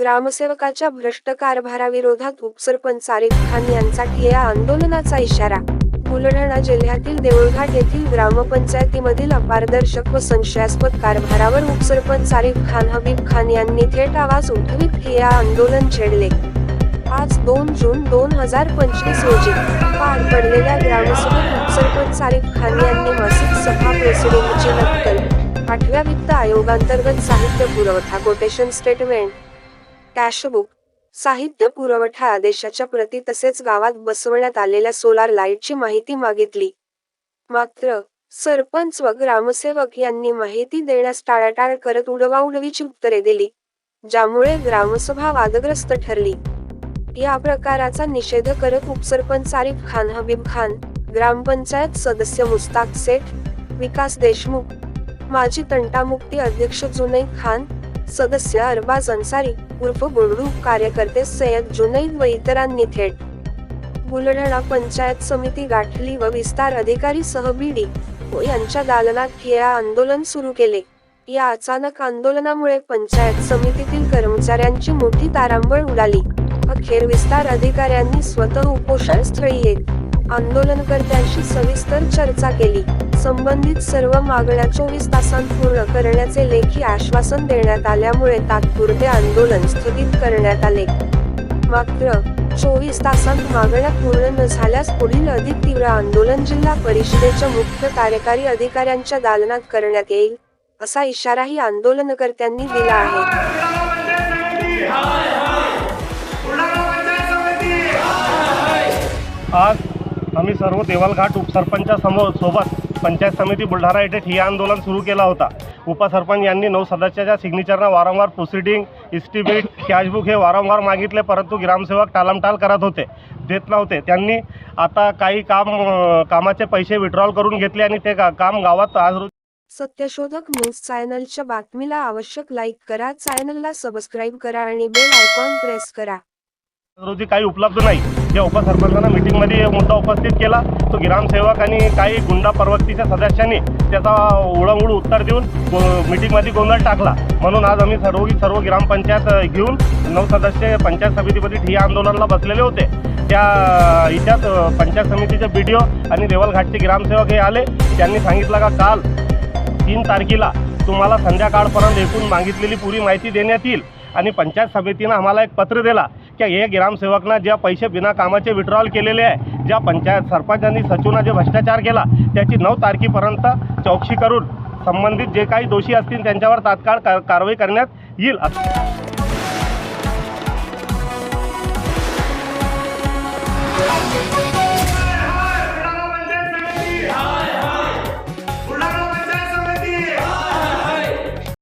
ग्रामसेवकाच्या भ्रष्ट कारभाराविरोधात उपसरपंच आरिफ खान यांचा ठिया आंदोलनाचा इशारा. बुलढाणा जिल्ह्यातील देऊळघाट येथील ग्रामपंचायतीमधील अपारदर्शक व संशयास्पद कारभारावर उपसरपंच आरिफ खान हबीब खान यांनी थेट आवाज उठवीत ठिया आंदोलन छेडले. आज दोन जून दोन हजार पंचवीस रोजी पार पडलेल्या ग्रामसभेत उपसरपंच आरिफ खान यांनी मासिक सभा प्रेसिडेंटची नक्कल. आठव्या वित्त आयोगांतर्गत साहित्य पुरवठा कोटेशन स्टेटमेंट कॅशबुक साहित्य पुरवठा आदेशाच्या प्रती तसेच गावात बसवण्यात आलेल्या सोलार लाईटची माहिती मागितली. मात्र सरपंच व ग्रामसेवक यांनी माहिती देण्यास टाळाटाळ करत उडवाउडवीची उत्तरे दिली ज्यामुळे ग्रामसभा वादग्रस्त ठरली. या प्रकाराचा निषेध करत उपसरपंच आरिफ खान हबीब खान ग्रामपंचायत सदस्य मुस्ताक सेठ विकास देशमुख माजी तंटामुक्ती अध्यक्ष जुनैद खान सदस्य अरबाज अन्सारी उर्फ बोडू कार्यकर्ते सय्यद जुनैद व इतरांनी थेट. बुलढाणा पंचायत समिती गाठली व विस्तार अधिकारी सह बीडी व यांच्या दालनात ठिया आंदोलन सुरू केले. या अचानक आंदोलनामुळे पंचायत समितीतील कर्मचाऱ्यांची मोठी तारांबळ उडाली. अखेर विस्तार अधिकाऱ्यांनी स्वतः उपोषण स्थळी येत आंदोलनकर्त्यांशी सविस्तर चर्चा केली. संबंधित सर्व मागण्या चोवीस तासांत पूर्ण करण्याचे लेखी आश्वासन देण्यात आल्यामुळे तात्पुरते आंदोलन स्थगित करण्यात आले. मात्र चोवीस तासांत मागण्या पूर्ण न झाल्यास पुढील अधिक तीव्र आंदोलन जिल्हा परिषदेच्या मुख्य कार्यकारी अधिकाऱ्यांच्या दालनात करण्यात येईल असा इशाराही आंदोलनकर्त्यांनी दिला आहे. आज आम्ही सर्व देवालघाट उपसरपंचासमोर सोबत पंचायत समिती बुलढाणा येथे ठिय्या आंदोलन सुरू केला होता. उपसरपंच यांनी नऊ सदस्याच्या सिग्नेचरना वारंवार प्रोसिडिंग इस्टिमेट कॅशबुक हे वारंवार मागितले परंतु ग्रामसेवक टालमटाल करत होते देत नव्हते. त्यांनी आता काही काम कामाचे पैसे विड्रॉल करून घेतले आणि ते का- काम गावात आज सत्यशोधक न्यूज चॅनलच्या बातमीला आवश्यक लाईक करा. चॅनलला सबस्क्राईब करा आणि बेल आयकॉन प्रेस करा. रोजी काही उपलब्ध नाही. या उपसरपंचांना मीटिंगमध्ये मुद्दा उपस्थित केला. तो ग्रामसेवक आणि काही गुंडा प्रवक्तीच्या सदस्यांनी त्याचा उडंउड उत्तर देऊन मीटिंगमध्ये गोंधळ टाकला. म्हणून आज आम्ही सर्व सर्व ग्रामपंचायत घेऊन नऊ सदस्य पंचायत समितीमध्ये ठिय्या आंदोलनाला बसलेले होते. त्या इथ्याच पंचायत समितीचे बी डी ओ आणि देवलघाटचे ग्रामसेवक हे आले. त्यांनी सांगितलं का काल तीन तारखेला तुम्हाला संध्याकाळपर्यंत एकूण मागितलेली पुरी माहिती देण्यात येईल. आणि पंचायत समितीनं आम्हाला एक पत्र दिला. की हे ग्रामसेवकना ज्या पैसे बिना कामाचे विड्रॉल केलेले आहे ज्या पंचायत सरपंचांनी सचिवना जे भ्रष्टाचार केला त्याची नऊ तारखेपर्यंत चौकशी करून संबंधित जे काही दोषी असतील त्यांच्यावर तात्काळ कार कारवाई करण्यात येईल. असं